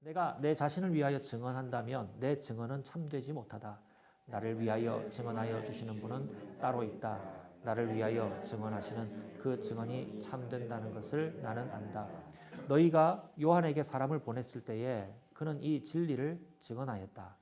내가 내 자신을 위하여 증언한다면 내 증언은 참되지 못하다. 나를 위하여 증언하여 주시는 분은 따로 있다. 나를 위하여 증언하시는 그 증언이 참된다는 것을 나는 안다. 너희가 요한에게 사람을 보냈을 때에 그는 이 진리를 증언하였다.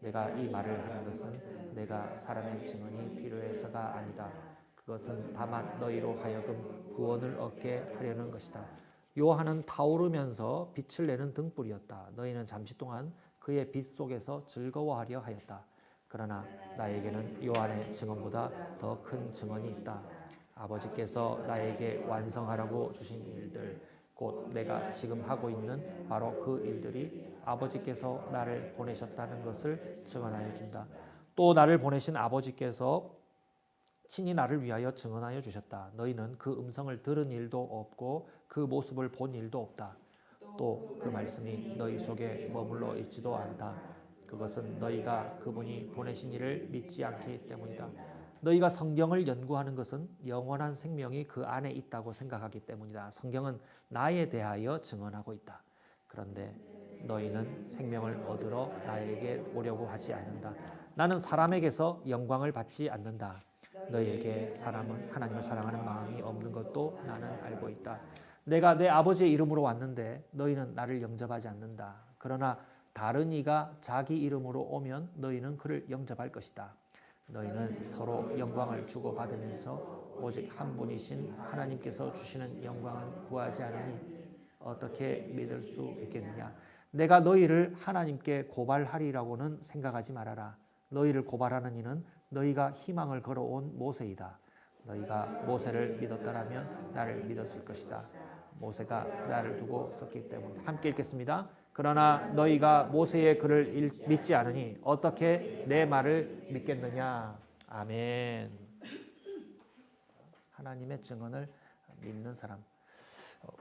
내가 이 말을 하는 것은 내가 사람의 증언이 필요해서가 아니다. 그것은 다만 너희로 하여금 구원을 얻게 하려는 것이다. 요한은 타오르면서 빛을 내는 등불이었다. 너희는 잠시 동안 그의 빛 속에서 즐거워하려 하였다. 그러나 나에게는 요한의 증언보다 더 큰 증언이 있다. 아버지께서 나에게 완성하라고 주신 일들, 곧 내가 지금 하고 있는 바로 그 일들이 아버지께서 나를 보내셨다는 것을 증언하여 준다. 또 나를 보내신 아버지께서 친히 나를 위하여 증언하여 주셨다. 너희는 그 음성을 들은 일도 없고 그 모습을 본 일도 없다. 또 그 말씀이 너희 속에 머물러 있지도 않다. 그것은 너희가 그분이 보내신 이를 믿지 않기 때문이다. 너희가 성경을 연구하는 것은 영원한 생명이 그 안에 있다고 생각하기 때문이다. 성경은 나에 대하여 증언하고 있다. 그런데 너희는 생명을 얻으러 나에게 오려고 하지 않는다. 나는 사람에게서 영광을 받지 않는다. 너희에게 사람은 하나님을 사랑하는 마음이 없는 것도 나는 알고 있다. 내가 내 아버지의 이름으로 왔는데 너희는 나를 영접하지 않는다. 그러나 다른 이가 자기 이름으로 오면 너희는 그를 영접할 것이다. 너희는 서로 영광을 주고 받으면서 오직 한 분이신 하나님께서 주시는 영광은 구하지 않으니 어떻게 믿을 수 있겠느냐? 내가 너희를 하나님께 고발하리라고는 생각하지 말아라. 너희를 고발하는 이는 너희가 희망을 걸어온 모세이다. 너희가 모세를 믿었더라면 나를 믿었을 것이다. 모세가 나를 두고 썼기 때문에 함께 읽겠습니다. 그러나 너희가 모세의 글을 읽- 믿지 않으니 어떻게 내 말을 믿겠느냐? 아멘. 하나님의 증언을 믿는 사람.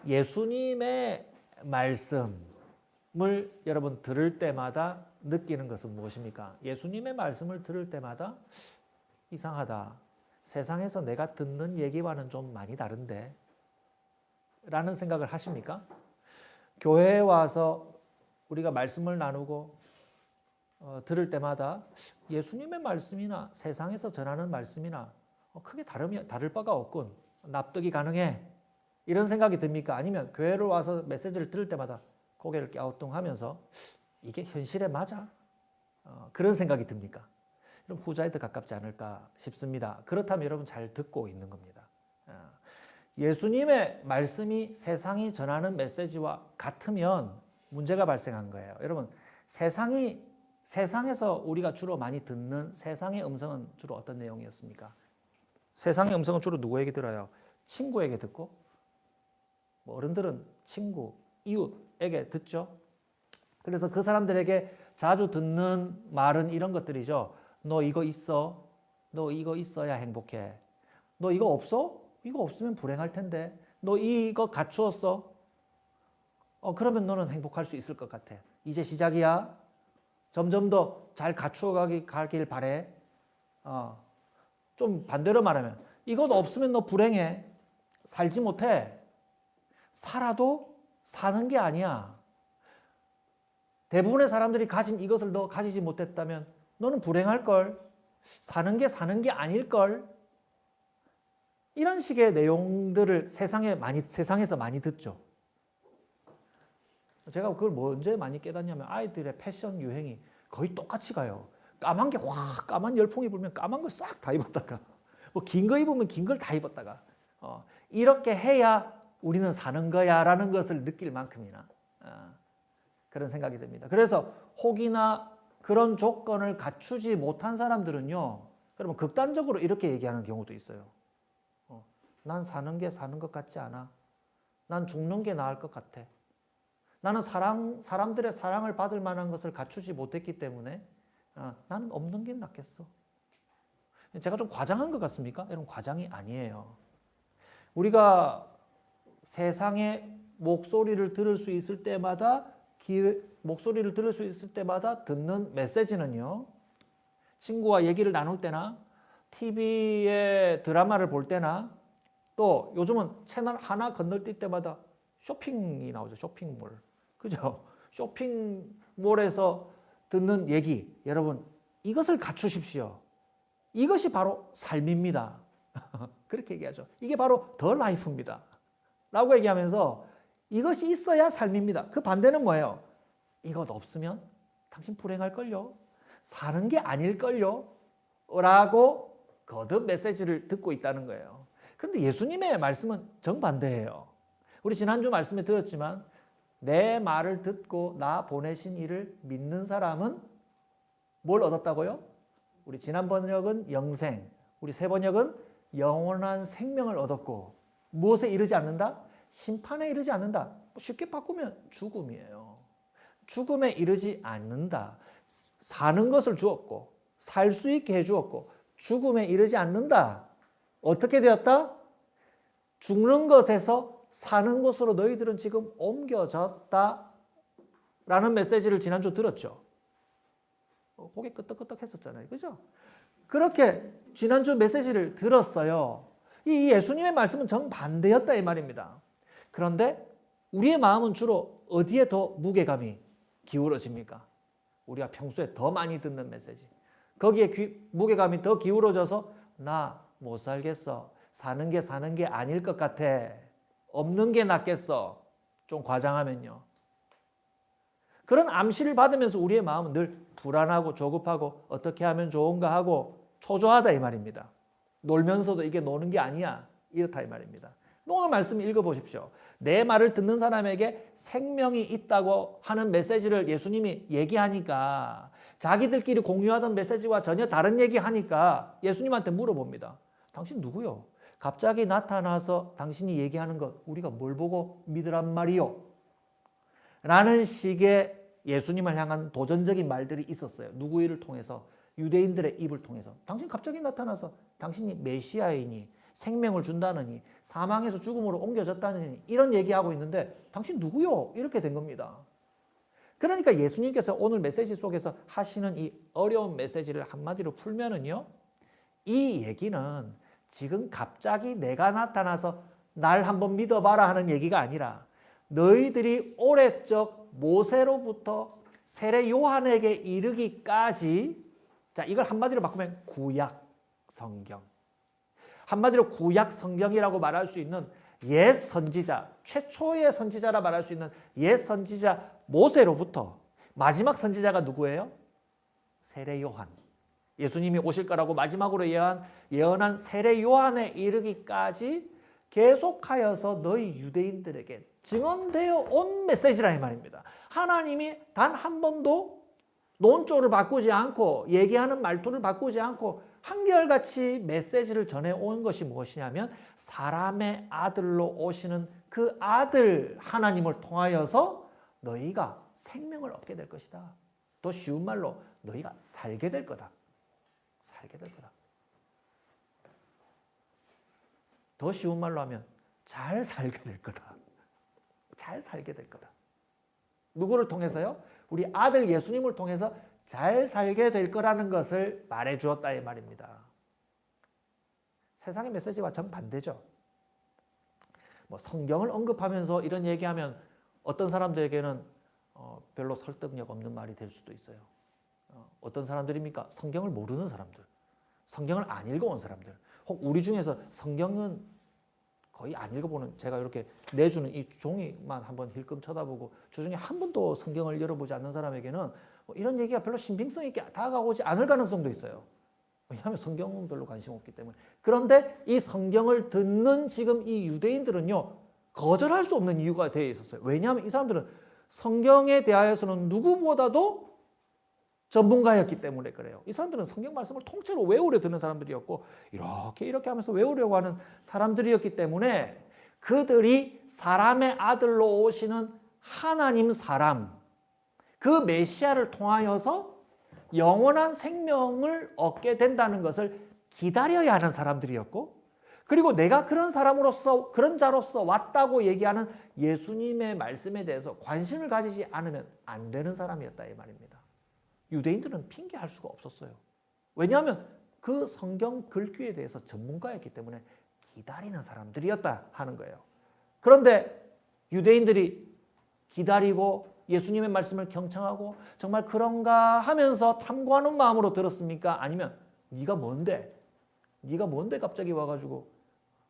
예수님의 말씀을 여러분 들을 때마다 느끼는 것은 무엇입니까? 예수님의 말씀을 들을 때마다 이상하다. 세상에서 내가 듣는 얘기와는 좀 많이 다른데 라는 생각을 하십니까? 교회에 와서 우리가 말씀을 나누고 어, 들을 때마다 예수님의 말씀이나 세상에서 전하는 말씀이나 어, 크게 다름이 다를 바가 없군. 납득이 가능해. 이런 생각이 듭니까? 아니면 교회를 와서 메시지를 들을 때마다 고개를 갸우뚱하면서 이게 현실에 맞아? 어, 그런 생각이 듭니까? 그럼 후자에 더 가깝지 않을까 싶습니다. 그렇다면 여러분 잘 듣고 있는 겁니다. 어, 예수님의 말씀이 세상이 전하는 메시지와 같으면 문제가 발생한 거예요. 여러분, 세상이 세상에서 우리가 주로 많이 듣는 세상의 음성은 주로 어떤 내용이었습니까? 세상의 음성은 주로 누구에게 들어요? 친구에게 듣고 뭐 어른들은 친구, 이웃에게 듣죠. 그래서 그 사람들에게 자주 듣는 말은 이런 것들이죠. 너 이거 있어. 너 이거 있어야 행복해. 너 이거 없어? 이거 없으면 불행할 텐데. 너 이거 갖추었어? 어, 그러면 너는 행복할 수 있을 것 같아. 이제 시작이야. 점점 더 잘 갖추어 가기, 가길 바래. 어, 좀 반대로 말하면, 이것 없으면 너 불행해. 살지 못해. 살아도 사는 게 아니야. 대부분의 사람들이 가진 이것을 너 가지지 못했다면 너는 불행할걸. 사는 게 사는 게 아닐걸. 이런 식의 내용들을 세상에 많이, 세상에서 많이 듣죠. 제가 그걸 뭐 언제 많이 깨닫냐면 아이들의 패션 유행이 거의 똑같이 가요. 까만 게 확 까만 열풍이 불면 까만 걸 싹 다 입었다가 뭐 긴 거 입으면 긴 걸 다 입었다가 어, 이렇게 해야 우리는 사는 거야 라는 것을 느낄 만큼이나 어, 그런 생각이 듭니다. 그래서 혹이나 그런 조건을 갖추지 못한 사람들은요, 여러분 극단적으로 이렇게 얘기하는 경우도 있어요. 어, 난 사는 게 사는 것 같지 않아. 난 죽는 게 나을 것 같아. 나는 사랑, 사람들의 사랑을 받을 만한 것을 갖추지 못했기 때문에 어, 나는 없는 게 낫겠어. 제가 좀 과장한 것 같습니까? 여러분 과장이 아니에요. 우리가 세상의 목소리를 들을 수 있을 때마다 기, 목소리를 들을 수 있을 때마다 듣는 메시지는요. 친구와 얘기를 나눌 때나 TV에 드라마를 볼 때나 또 요즘은 채널 하나 건널뛸 때마다 쇼핑이 나오죠. 쇼핑몰. 그죠? 쇼핑몰에서 듣는 얘기, 여러분 이것을 갖추십시오. 이것이 바로 삶입니다. 그렇게 얘기하죠. 이게 바로 더 라이프입니다. 라고 얘기하면서 이것이 있어야 삶입니다. 그 반대는 뭐예요? 이것 없으면 당신 불행할걸요? 사는 게 아닐걸요? 라고 거듭 메시지를 듣고 있다는 거예요. 그런데 예수님의 말씀은 정반대예요. 우리 지난주 말씀에 들었지만 내 말을 듣고 나 보내신 이를 믿는 사람은 뭘 얻었다고요? 우리 지난 번역은 영생, 우리 새 번역은 영원한 생명을 얻었고 무엇에 이르지 않는다? 심판에 이르지 않는다. 뭐 쉽게 바꾸면 죽음이에요. 죽음에 이르지 않는다. 사는 것을 주었고 살 수 있게 해 주었고 죽음에 이르지 않는다. 어떻게 되었다? 죽는 것에서 사는 것으로 너희들은 지금 옮겨졌다. 라는 메시지를 지난주 들었죠. 어, 고개 끄덕끄덕 했었잖아요. 그죠? 그렇게 지난주 메시지를 들었어요. 이 예수님의 말씀은 정반대였다 이 말입니다. 그런데 우리의 마음은 주로 어디에 더 무게감이 기울어집니까? 우리가 평소에 더 많이 듣는 메시지. 거기에 귀, 무게감이 더 기울어져서 나 못 살겠어. 사는 게 사는 게 아닐 것 같아. 없는 게 낫겠어. 좀 과장하면요. 그런 암시를 받으면서 우리의 마음은 늘 불안하고 조급하고 어떻게 하면 좋은가 하고 초조하다 이 말입니다. 놀면서도 이게 노는 게 아니야. 이렇다 이 말입니다. 오늘 말씀 읽어보십시오. 내 말을 듣는 사람에게 생명이 있다고 하는 메시지를 예수님이 얘기하니까 자기들끼리 공유하던 메시지와 전혀 다른 얘기하니까 예수님한테 물어봅니다. 당신 누구요? 갑자기 나타나서 당신이 얘기하는 것 우리가 뭘 보고 믿으란 말이요? 라는 식의 예수님을 향한 도전적인 말들이 있었어요. 누구를 통해서 유대인들의 입을 통해서 당신 갑자기 나타나서 당신이 메시아이니 생명을 준다느니 사망에서 죽음으로 옮겨졌다느니 이런 얘기하고 있는데 당신 누구요? 이렇게 된 겁니다. 그러니까 예수님께서 오늘 메시지 속에서 하시는 이 어려운 메시지를 한마디로 풀면은요. 이 얘기는 지금 갑자기 내가 나타나서 날 한번 믿어봐라 하는 얘기가 아니라 너희들이 오래적 모세로부터 세례 요한에게 이르기까지 자 이걸 한마디로 바꾸면 구약 성경 한마디로 구약 성경이라고 말할 수 있는 옛 선지자 최초의 선지자라 말할 수 있는 옛 선지자 모세로부터 마지막 선지자가 누구예요? 세례 요한 예수님이 오실 거라고 마지막으로 예언, 예언한 세례 요한에 이르기까지 계속하여서 너희 유대인들에게 증언되어 온 메시지라 이 말입니다. 하나님이 단 한 번도 논조를 바꾸지 않고 얘기하는 말투를 바꾸지 않고 한결같이 메시지를 전해 온 것이 무엇이냐면 사람의 아들로 오시는 그 아들 하나님을 통하여서 너희가 생명을 얻게 될 것이다. 더 쉬운 말로 너희가 살게 될 거다. 살게 될 거다. 더 쉬운 말로 하면 잘 살게 될 거다. 잘 살게 될 거다. 누구를 통해서요? 우리 아들 예수님을 통해서 잘 살게 될 거라는 것을 말해 주었다 이 말입니다. 세상의 메시지와 정반대죠. 뭐 성경을 언급하면서 이런 얘기하면 어떤 사람들에게는 어, 별로 설득력 없는 말이 될 수도 있어요. 어, 어떤 사람들입니까? 성경을 모르는 사람들. 성경을 안 읽어온 사람들. 혹 우리 중에서 성경은 거의 안 읽어보는 제가 이렇게 내주는 이 종이만 한번 힐끔 쳐다보고 주중에 한 번도 성경을 열어보지 않는 사람에게는 뭐 이런 얘기가 별로 신빙성 있게 다가오지 않을 가능성도 있어요. 왜냐하면 성경은 별로 관심 없기 때문에. 그런데 이 성경을 듣는 지금 이 유대인들은요, 거절할 수 없는 이유가 되어 있었어요. 왜냐하면 이 사람들은 성경에 대하여서는 누구보다도 전문가였기 때문에 그래요. 이 사람들은 성경 말씀을 통째로 외우려 드는 사람들이었고 이렇게 이렇게 하면서 외우려고 하는 사람들이었기 때문에 그들이 사람의 아들로 오시는 하나님 사람 그 메시아를 통하여서 영원한 생명을 얻게 된다는 것을 기다려야 하는 사람들이었고 그리고 내가 그런 사람으로서 그런 자로서 왔다고 얘기하는 예수님의 말씀에 대해서 관심을 가지지 않으면 안 되는 사람이었다 이 말입니다. 유대인들은 핑계할 수가 없었어요. 왜냐하면 그 성경 글귀에 대해서 전문가였기 때문에 기다리는 사람들이었다 하는 거예요. 그런데 유대인들이 기다리고 예수님의 말씀을 경청하고 정말 그런가 하면서 탐구하는 마음으로 들었습니까? 아니면 네가 뭔데? 네가 뭔데 갑자기 와가지고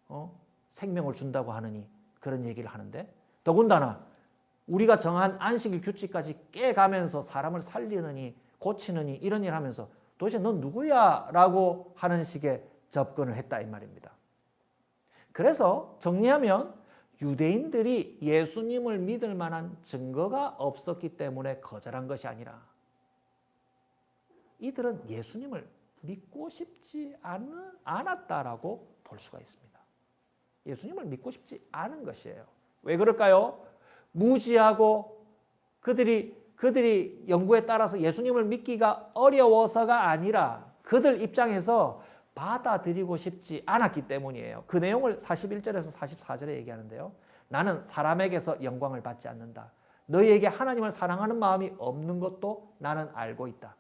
어? 생명을 준다고 하느니 그런 얘기를 하는데 더군다나 우리가 정한 안식일 규칙까지 깨가면서 사람을 살리느니 고치느니 이런 일 하면서 도대체 넌 누구야? 라고 하는 식의 접근을 했다 이 말입니다. 그래서 정리하면 유대인들이 예수님을 믿을 만한 증거가 없었기 때문에 거절한 것이 아니라 이들은 예수님을 믿고 싶지 않, 않았다라고 볼 수가 있습니다. 예수님을 믿고 싶지 않은 것이에요. 왜 그럴까요? 무지하고 그들이 그들이 연구에 따라서 예수님을 믿기가 어려워서가 아니라 그들 입장에서 받아들이고 싶지 않았기 때문이에요. 그 내용을 41절에서 44절에 얘기하는데요. 나는 사람에게서 영광을 받지 않는다. 너희에게 하나님을 사랑하는 마음이 없는 것도 나는 알고 있다.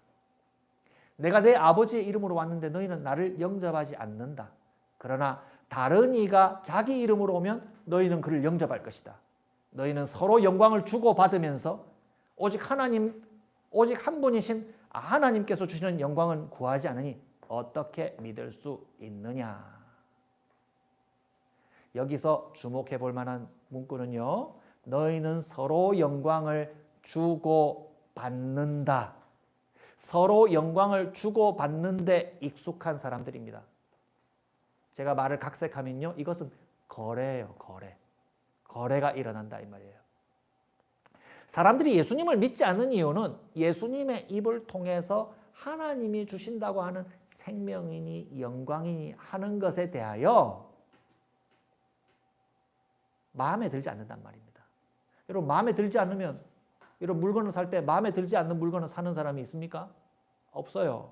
내가 내 아버지의 이름으로 왔는데 너희는 나를 영접하지 않는다. 그러나 다른 이가 자기 이름으로 오면 너희는 그를 영접할 것이다. 너희는 서로 영광을 주고 받으면서 오직 하나님 오직 한 분이신 하나님께서 주시는 영광은 구하지 않으니 어떻게 믿을 수 있느냐? 여기서 주목해 볼 만한 문구는요. 너희는 서로 영광을 주고 받는다. 서로 영광을 주고 받는데 익숙한 사람들입니다. 제가 말을 각색하면요. 이것은 거래예요, 거래. 거래가 일어난다 이 말이에요. 사람들이 예수님을 믿지 않는 이유는 예수님의 입을 통해서 하나님이 주신다고 하는 생명이니 영광이니 하는 것에 대하여 마음에 들지 않는단 말입니다. 여러분 마음에 들지 않으면 이런 물건을 살 때 마음에 들지 않는 물건을 사는 사람이 있습니까? 없어요.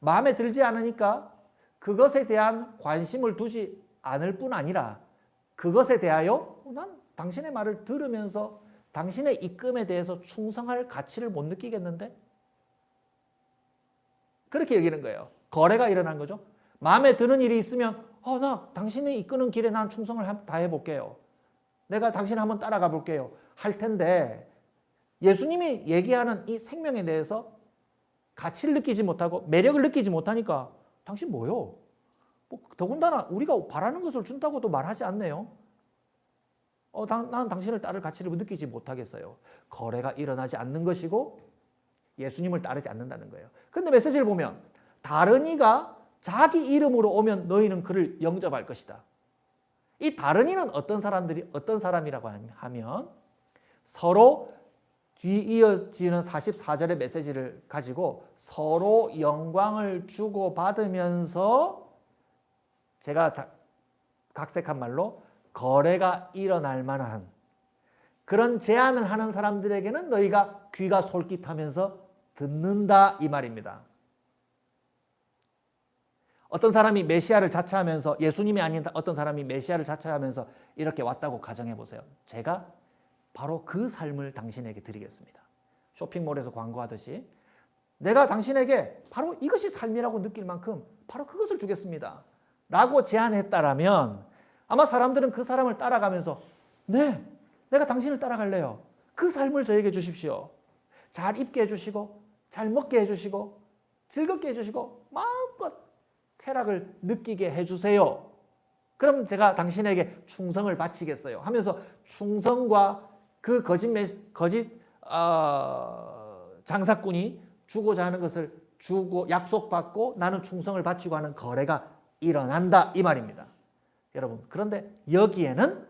마음에 들지 않으니까 그것에 대한 관심을 두지 않을 뿐 아니라 그것에 대하여 어, 난 당신의 말을 들으면서 당신의 입금에 대해서 충성할 가치를 못 느끼겠는데? 그렇게 여기는 거예요. 거래가 일어난 거죠. 마음에 드는 일이 있으면 어, 나 당신이 이끄는 길에 난 충성을 다 해볼게요. 내가 당신 한번 따라가 볼게요. 할 텐데 예수님이 얘기하는 이 생명에 대해서 가치를 느끼지 못하고 매력을 느끼지 못하니까 당신 뭐요? 뭐 더군다나 우리가 바라는 것을 준다고도 말하지 않네요. 어, 난, 난 당신을 따를 가치를 느끼지 못하겠어요. 거래가 일어나지 않는 것이고 예수님을 따르지 않는다는 거예요. 근데 메시지를 보면 다른 이가 자기 이름으로 오면 너희는 그를 영접할 것이다. 이 다른 이는 어떤 사람들이 어떤 사람이라고 하면 서로 뒤이어지는 44절의 메시지를 가지고 서로 영광을 주고 받으면서 제가 각색한 말로 거래가 일어날 만한 그런 제안을 하는 사람들에게는 너희가 귀가 솔깃하면서 듣는다 이 말입니다. 어떤 사람이 메시아를 자처하면서 예수님이 아닌 어떤 사람이 메시아를 자처하면서 이렇게 왔다고 가정해 보세요. 제가 바로 그 삶을 당신에게 드리겠습니다. 쇼핑몰에서 광고하듯이 내가 당신에게 바로 이것이 삶이라고 느낄 만큼 바로 그것을 주겠습니다. 라고 제안했다라면 아마 사람들은 그 사람을 따라가면서 네, 내가 당신을 따라갈래요. 그 삶을 저에게 주십시오. 잘 입게 해주시고 잘 먹게 해주시고 즐겁게 해주시고 마음껏 쾌락을 느끼게 해주세요. 그럼 제가 당신에게 충성을 바치겠어요. 하면서 충성과 그 거짓 거짓 어, 장사꾼이 주고자 하는 것을 주고 약속받고 나는 충성을 바치고 하는 거래가 일어난다 이 말입니다. 여러분 그런데 여기에는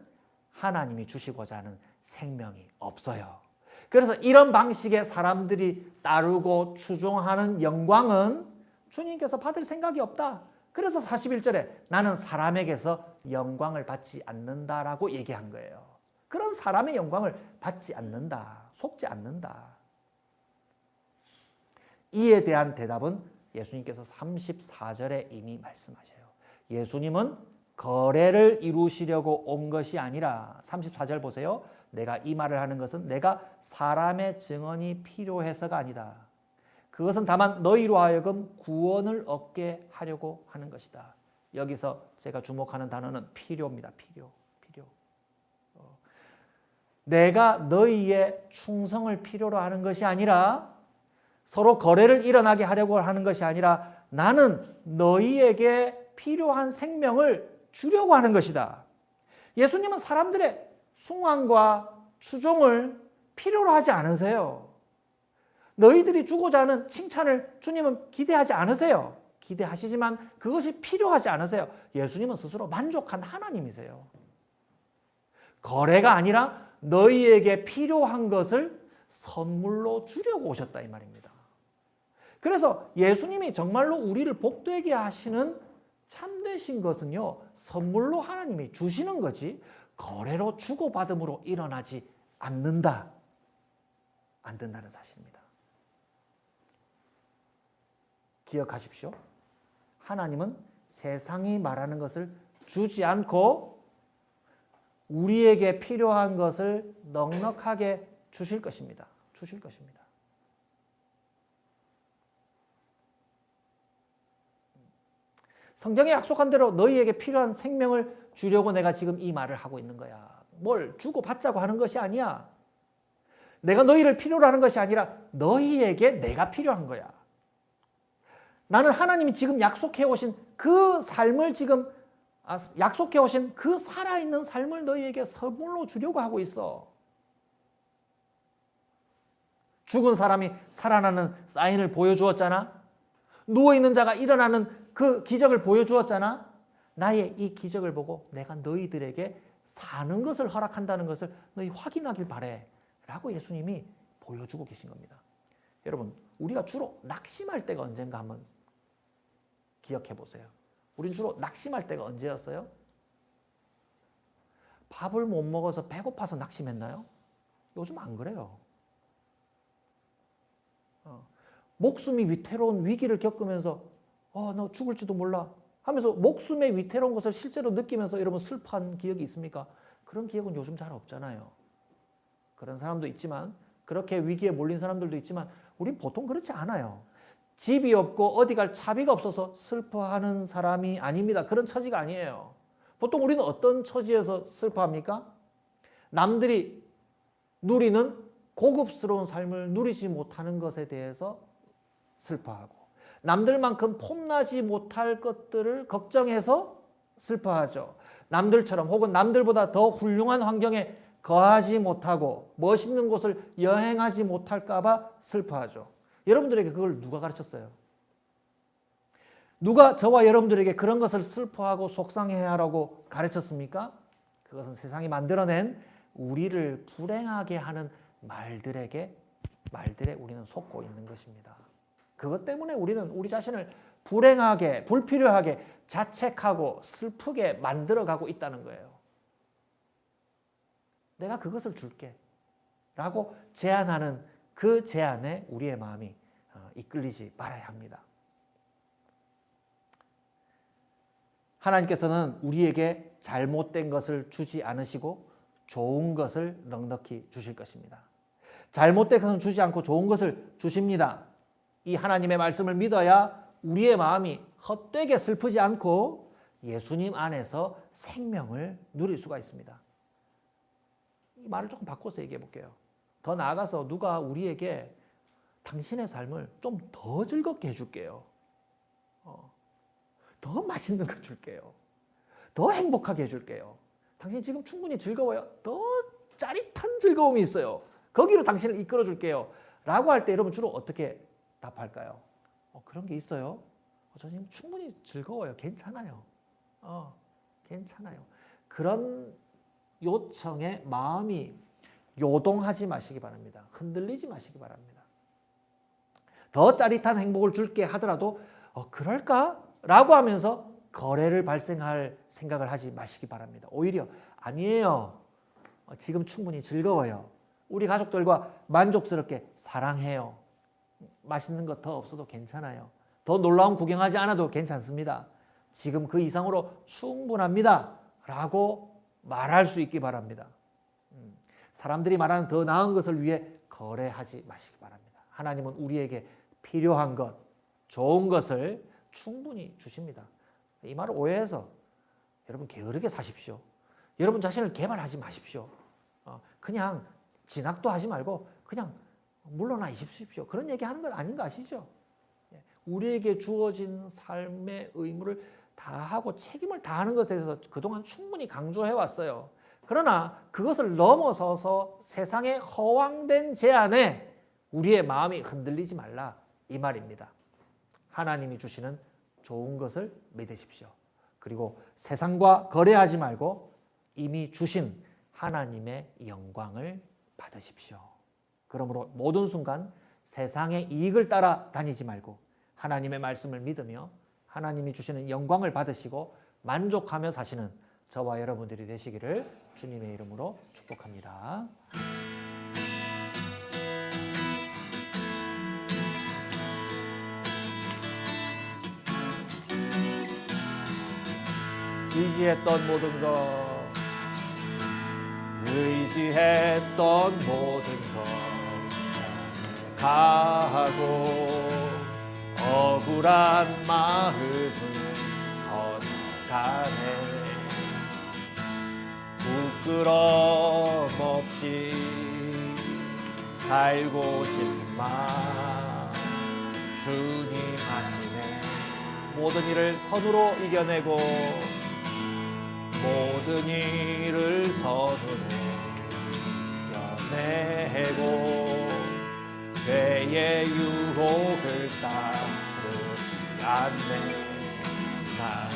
하나님이 주시고자 하는 생명이 없어요. 그래서 이런 방식의 사람들이 따르고 추종하는 영광은 주님께서 받을 생각이 없다. 그래서 41절에 나는 사람에게서 영광을 받지 않는다라고 얘기한 거예요. 그런 사람의 영광을 받지 않는다. 속지 않는다. 이에 대한 대답은 예수님께서 34절에 이미 말씀하셔요. 예수님은 거래를 이루시려고 온 것이 아니라 34절 보세요. 내가 이 말을 하는 것은 내가 사람의 증언이 필요해서가 아니다. 그것은 다만 너희로 하여금 구원을 얻게 하려고 하는 것이다. 여기서 제가 주목하는 단어는 필요입니다. 필요. 필요. 어. 내가 너희의 충성을 필요로 하는 것이 아니라 서로 거래를 일어나게 하려고 하는 것이 아니라 나는 너희에게 필요한 생명을 주려고 하는 것이다. 예수님은 사람들의 숭앙과 추종을 필요로 하지 않으세요. 너희들이 주고자 하는 칭찬을 주님은 기대하지 않으세요. 기대하시지만 그것이 필요하지 않으세요. 예수님은 스스로 만족한 하나님이세요. 거래가 아니라 너희에게 필요한 것을 선물로 주려고 오셨다 이 말입니다. 그래서 예수님이 정말로 우리를 복되게 하시는 참되신 것은요 선물로 하나님이 주시는 거지 거래로 주고받음으로 일어나지 않는다 안 된다는 사실입니다. 기억하십시오. 하나님은 세상이 말하는 것을 주지 않고 우리에게 필요한 것을 넉넉하게 주실 것입니다. 주실 것입니다. 성경에 약속한 대로 너희에게 필요한 생명을 주려고 내가 지금 이 말을 하고 있는 거야. 뭘 주고 받자고 하는 것이 아니야. 내가 너희를 필요로 하는 것이 아니라 너희에게 내가 필요한 거야. 나는 하나님이 지금 약속해 오신 그 삶을 지금 아, 약속해 오신 그 살아있는 삶을 너희에게 선물로 주려고 하고 있어. 죽은 사람이 살아나는 사인을 보여주었잖아. 누워있는 자가 일어나는 그 기적을 보여주었잖아. 나의 이 기적을 보고 내가 너희들에게 사는 것을 허락한다는 것을 너희 확인하길 바래. 라고 예수님이 보여주고 계신 겁니다. 여러분, 우리가 주로 낙심할 때가 언젠가 한번 기억해 보세요. 우린 주로 낙심할 때가 언제였어요? 밥을 못 먹어서 배고파서 낙심했나요? 요즘 안 그래요. 어. 목숨이 위태로운 위기를 겪으면서 어, 너 죽을지도 몰라 하면서 목숨의 위태로운 것을 실제로 느끼면서 여러분 슬퍼한 기억이 있습니까? 그런 기억은 요즘 잘 없잖아요. 그런 사람도 있지만 그렇게 위기에 몰린 사람들도 있지만 우린 보통 그렇지 않아요. 집이 없고 어디 갈 차비가 없어서 슬퍼하는 사람이 아닙니다. 그런 처지가 아니에요. 보통 우리는 어떤 처지에서 슬퍼합니까? 남들이 누리는 고급스러운 삶을 누리지 못하는 것에 대해서 슬퍼하고 남들만큼 폼나지 못할 것들을 걱정해서 슬퍼하죠. 남들처럼 혹은 남들보다 더 훌륭한 환경에 거하지 못하고 멋있는 곳을 여행하지 못할까봐 슬퍼하죠. 여러분들에게 그걸 누가 가르쳤어요? 누가 저와 여러분들에게 그런 것을 슬퍼하고 속상해하라고 가르쳤습니까? 그것은 세상이 만들어낸 우리를 불행하게 하는 말들에게 말들에 우리는 속고 있는 것입니다. 그것 때문에 우리는 우리 자신을 불행하게 불필요하게 자책하고 슬프게 만들어가고 있다는 거예요. 내가 그것을 줄게. 라고 제안하는 그 제안에 우리의 마음이 어, 이끌리지 말아야 합니다. 하나님께서는 우리에게 잘못된 것을 주지 않으시고 좋은 것을 넉넉히 주실 것입니다. 잘못된 것은 주지 않고 좋은 것을 주십니다. 이 하나님의 말씀을 믿어야 우리의 마음이 헛되게 슬프지 않고 예수님 안에서 생명을 누릴 수가 있습니다. 이 말을 조금 바꿔서 얘기해 볼게요. 더 나아가서 누가 우리에게 당신의 삶을 좀 더 즐겁게 해줄게요. 어, 더 맛있는 거 줄게요. 더 행복하게 해줄게요. 당신 지금 충분히 즐거워요. 더 짜릿한 즐거움이 있어요. 거기로 당신을 이끌어 줄게요. 라고 할 때 여러분 주로 어떻게 답할까요? 어, 그런 게 있어요. 어, 저 지금 충분히 즐거워요. 괜찮아요. 어, 괜찮아요. 그런 요청에 마음이 요동하지 마시기 바랍니다. 흔들리지 마시기 바랍니다. 더 짜릿한 행복을 줄게 하더라도 어, 그럴까? 라고 하면서 거래를 발생할 생각을 하지 마시기 바랍니다. 오히려 아니에요. 어, 지금 충분히 즐거워요. 우리 가족들과 만족스럽게 사랑해요. 맛있는 것 더 없어도 괜찮아요. 더 놀라운 구경하지 않아도 괜찮습니다. 지금 그 이상으로 충분합니다. 라고 말할 수 있기 바랍니다. 사람들이 말하는 더 나은 것을 위해 거래하지 마시기 바랍니다. 하나님은 우리에게 필요한 것, 좋은 것을 충분히 주십니다. 이 말을 오해해서 여러분 게으르게 사십시오. 여러분 자신을 개발하지 마십시오. 어, 그냥 진학도 하지 말고 그냥 물러나 있으십시오. 그런 얘기 하는 건 아닌 거 아시죠? 예. 우리에게 주어진 삶의 의무를 다하고 책임을 다하는 것에 대해서 그동안 충분히 강조해 왔어요. 그러나 그것을 넘어서서 세상의 허황된 제안에 우리의 마음이 흔들리지 말라 이 말입니다. 하나님이 주시는 좋은 것을 믿으십시오. 그리고 세상과 거래하지 말고 이미 주신 하나님의 영광을 받으십시오. 그러므로 모든 순간 세상의 이익을 따라 다니지 말고 하나님의 말씀을 믿으며 하나님이 주시는 영광을 받으시고 만족하며 사시는 저와 여러분들이 되시기를 주님의 이름으로 축복합니다. 의지했던 모든 것 의지했던 모든 것 가하고 억울한 마음은 건강해 부끄럼 없이 살고 싶만 주님 하시네. 모든 일을 선으로 이겨내고 모든 일을 선으로 이겨내고 죄의 유혹을 따르지 않네. 나를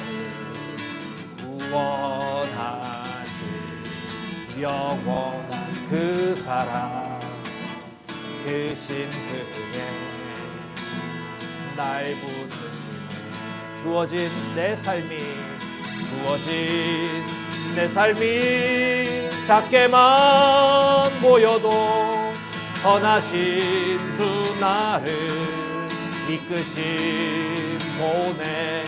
구원하신 영원한 그 사랑. 크신 그에 날 붙드시네 주어진 내 삶이 주어진 내 삶이 작게만 보여도 선하신 주 나를 이끄신 몸의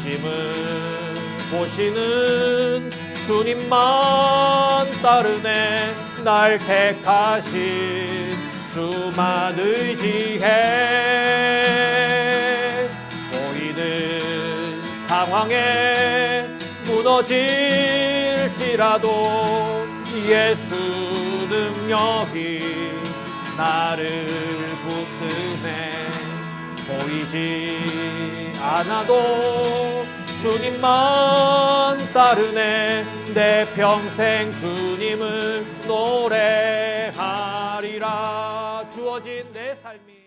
중심을 보시는 주님만 따르네 날 택하신 주만 의지해 보이는 상황에 무너질지라도 예수 능력이 나를 붙드네. 보이지 않아도 주님만 따르네. 내 평생 주님을 노래하리라. 주어진 내 삶이